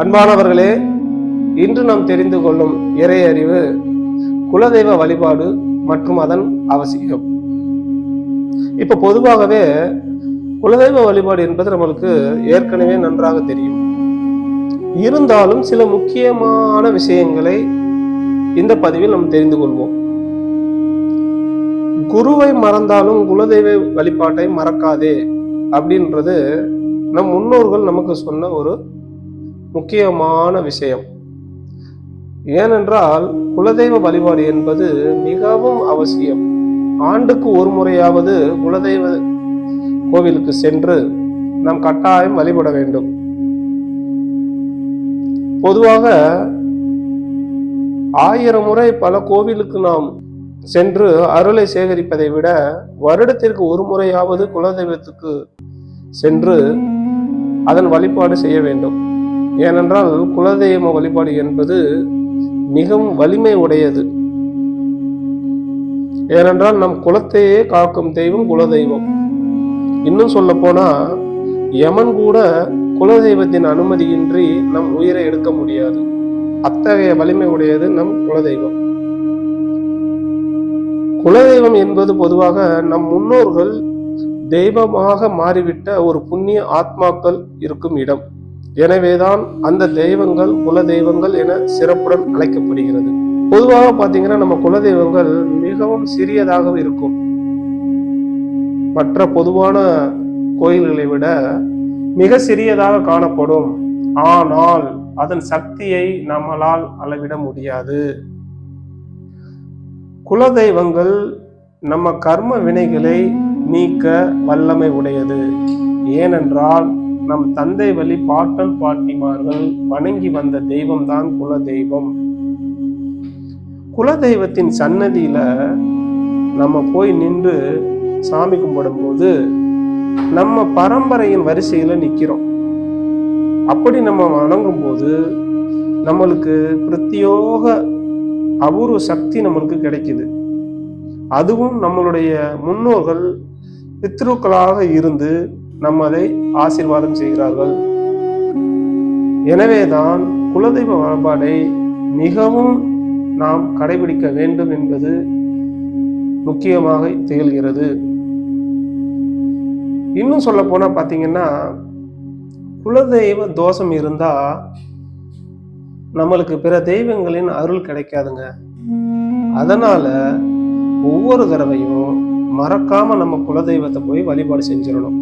அன்பானவர்களே இன்று நாம் தெரிந்து கொள்ளும் இறை அறிவு குலதெய்வ வழிபாடு மற்றும் அதன் அவசியம். இப்ப பொதுவாகவே குலதெய்வ வழிபாடு என்பது நம்மளுக்கு ஏற்கனவே நன்றாக தெரியும். இருந்தாலும் சில முக்கியமான விஷயங்களை இந்த பதிவில் நாம் தெரிந்து கொள்வோம். குருவை மறந்தாலும் குலதெய்வ வழிபாட்டை மறக்காதே அப்படின்றது நம் முன்னோர்கள் நமக்கு சொன்ன ஒரு முக்கியமான விஷயம். ஏனென்றால் குலதெய்வ வழிபாடு என்பது மிகவும் அவசியம். ஆண்டுக்கு ஒரு முறையாவது குலதெய்வ கோவிலுக்கு சென்று நாம் கட்டாயம் வழிபட வேண்டும். பொதுவாக ஆயிரம் முறை பல கோவிலுக்கு நாம் சென்று அருளை சேகரிப்பதை விட வருடத்திற்கு ஒரு முறையாவது குலதெய்வத்துக்கு சென்று அதன் வழிபாடு செய்ய வேண்டும். ஏனென்றால் குலதெய்வ வழிபாடு என்பது மிகவும் வலிமை உடையது ஏனென்றால் நம் குலத்தையே காக்கும் தெய்வம் குலதெய்வம். இன்னும் சொல்ல போனா யமன் கூட குலதெய்வத்தின் அனுமதியின்றி நம் உயிரை எடுக்க முடியாது. அத்தகைய வலிமை உடையது நம் குலதெய்வம். குலதெய்வம் என்பது பொதுவாக நம் முன்னோர்கள் தெய்வமாக மாறிவிட்ட ஒரு புண்ணிய ஆத்மாக்கள் இருக்கும் இடம். எனவேதான் அந்த தெய்வங்கள் குல தெய்வங்கள் என சிறப்புடன் அழைக்கப்படுகிறது. பொதுவாக பாத்தீங்கன்னா நம்ம குலதெய்வங்கள் மிகவும் சிறியதாக இருக்கும். மற்ற பொதுவான கோயில்களை விட மிக சிறியதாக காணப்படும். ஆனால் அதன் சக்தியை நம்மளால் அளவிட முடியாது. குலதெய்வங்கள் நம்ம கர்ம வினைகளை நீக்க வல்லமை உடையது. ஏனென்றால் நம் தந்தை வழி பாட்டன் பாட்டிமார்கள் வணங்கி வந்த தெய்வம்தான் குல தெய்வம் குலதெய்வத்தின் சன்னதியில நம்ம போய் நின்று சாமி கும்பிடும்போது நம்ம பரம்பரையின் வரிசையில நிக்கிறோம். அப்படி நம்ம வணங்கும் போது நம்மளுக்கு பிரத்யோக அபூர்வ சக்தி நம்மளுக்கு கிடைக்குது. அதுவும் நம்மளுடைய முன்னோர்கள் பித்ருக்களாக இருந்து நம்மதை ஆசீர்வாதம் செய்கிறார்கள். எனவேதான் குலதெய்வ வழிபாடை மிகவும் நாம் கடைபிடிக்க வேண்டும் என்பது முக்கியமாக திகழ்கிறது. இன்னும் சொல்ல போனா பார்த்தீங்கன்னா குலதெய்வ தோஷம் இருந்தா நம்மளுக்கு பிற தெய்வங்களின் அருள் கிடைக்காதுங்க. அதனால ஒவ்வொரு தடவையும் மறக்காம நம்ம குலதெய்வத்தை போய் வழிபாடு செஞ்சிடணும்.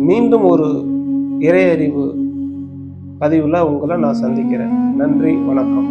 மீண்டும் ஒரு இறையறிவு பதிவில் உங்களை நான் சந்திக்கிறேன். நன்றி வணக்கம்.